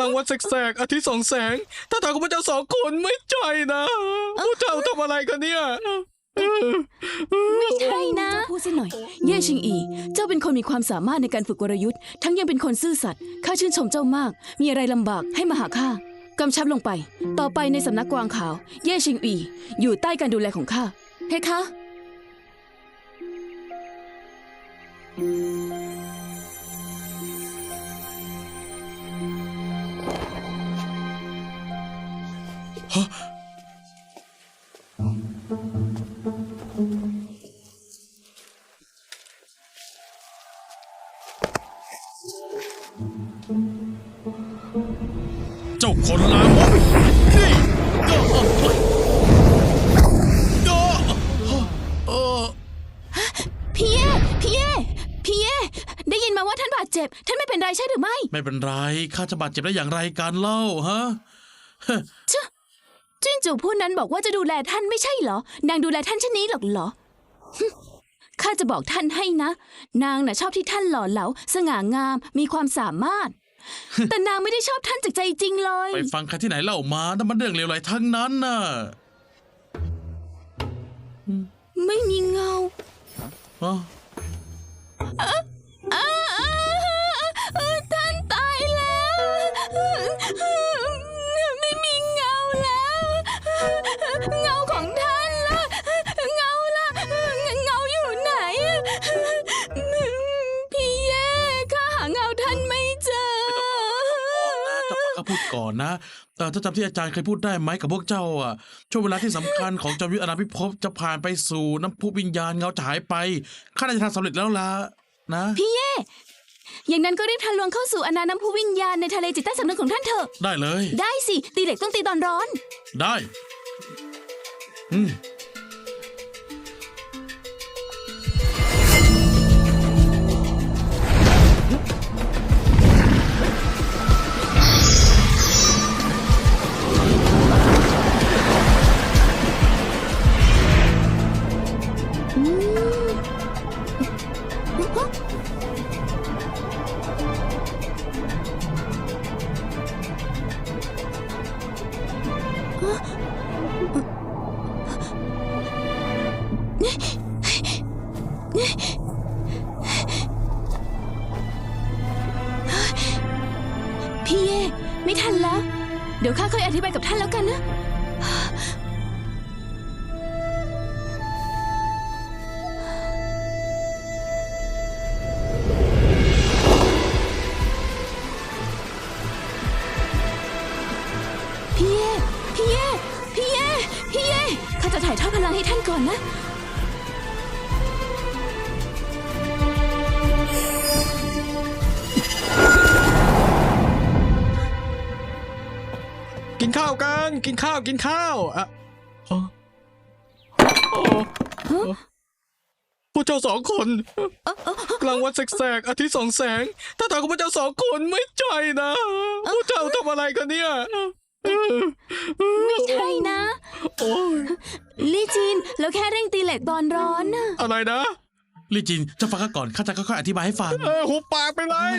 ลางวันแสกๆอาทิตย์สองแสง ถ้าทางของพระเจ้าสองคนไม่ใจนะพระเจ้าทำอะไรกันเนี่ยไม่ใช่นะพูดสิหน่อย เย่ชิงอี เจ้าเป็นคนมีความสามารถในการฝึกกลยุทธ์ ทั้งยังเป็นคนซื่อสัตย์ข้าชื่นชมเจ้ามาก มีอะไรลำบากให้มาหาข้ากำชับลงไป ต่อไปในสำนักกวางขาว เย่ชิงอี อยู่ใต้การดูแลของข้าเพคะ เจ้าคนลามกนี่ก็ก็เออพี่เย่พี่เย่พี่เย่ได้ยินมาว่าท่านบาดเจ็บ ท่านไม่เป็นไรใช่หรือไม่ ไม่เป็นไร ข้าจะบาดเจ็บได้อย่างไรกันเล่าฮะชะ จิ้นจูผู้นั้นบอกว่าจะดูแลท่านไม่ใช่เหรอ นางดูแลท่านเช่นนี้หรอกเหรอฮึข้าจะบอกท่านให้นะ นางน่ะชอบที่ท่านหล่อเหลา สง่างาม มีความสามารถ แต่นางไม่ได้ชอบท่านจากใจจริงเลย ไปฟังใครที่ไหนเล่ามานั่นมันเรื่องเลวไหลทั้งนั้นน่ะ ไม่มีเงาฮะอ้ พูดก่อนนะแต่ถ้าจำที่อาจารย์เคยพูดได้ไหมกับพวกเจ้าอะช่วงเวลาที่สำคัญของจอมยุทธอนาพิภพจะผ่านไปสู่น้ำพุวิญญาณเงาจะหายไปข้าน่าจะทำสำเร็จแล้วล่ะนะพี่เย่อย่างนั้นก็รีบทะลวงเข้าสู่อนาน้ำพุวิญญาณในทะเลจิตใต้สำนึกของท่านเถอะได้เลย ได้สิตีเหล็กต้องตีตอนร้อน ได้ อืม พี่เย่ไม่ทันแล้ว เดี๋ยวข้าค่อยอธิบายกับท่านแล้วกันนะ พี่เย่พี่เย่พี่เย่พี่เย่ข้าจะถ่ายทอดพลังให้ท่านก่อนนะ กินข้าวกัน กินข้าวกินข้าวอะอ๋ออ๋อพวกเจ้าสองคนกลางวันแสกๆอาทิตย์สองแสงถ้าทางของพวกเจ้าสองคนไม่ใจนะพวกเจ้าทำอะไรกันเนี่ยไม่ใช่นะโอ้ยลี่จีนเราแค่เร่งตีเหล็กตอนร้อนนะอะไรนะลี่จินเจะฟังข้าก่อนข้าจะค่อยๆอธิบายให้ฟังเออหุบปากไปเลย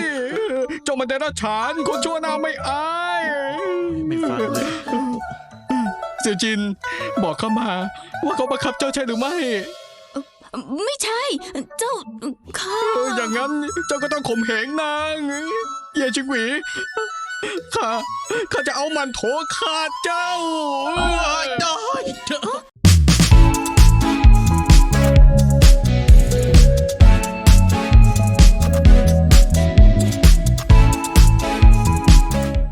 เจ้ามันเดรัจฉานคนชั่วหน้าไม่อายไม่ฟังเลยเสี่ยวจิน บอกเข้ามา ว่าเขาบังคับเจ้าใช่หรือไม่ ไม่ใช่ เจ้าข้าอย่างนั้นเจ้าก็ต้องข่มเหงนางเย่ชิงหวีข้าข้าจะเอามันโถขาดเจ้า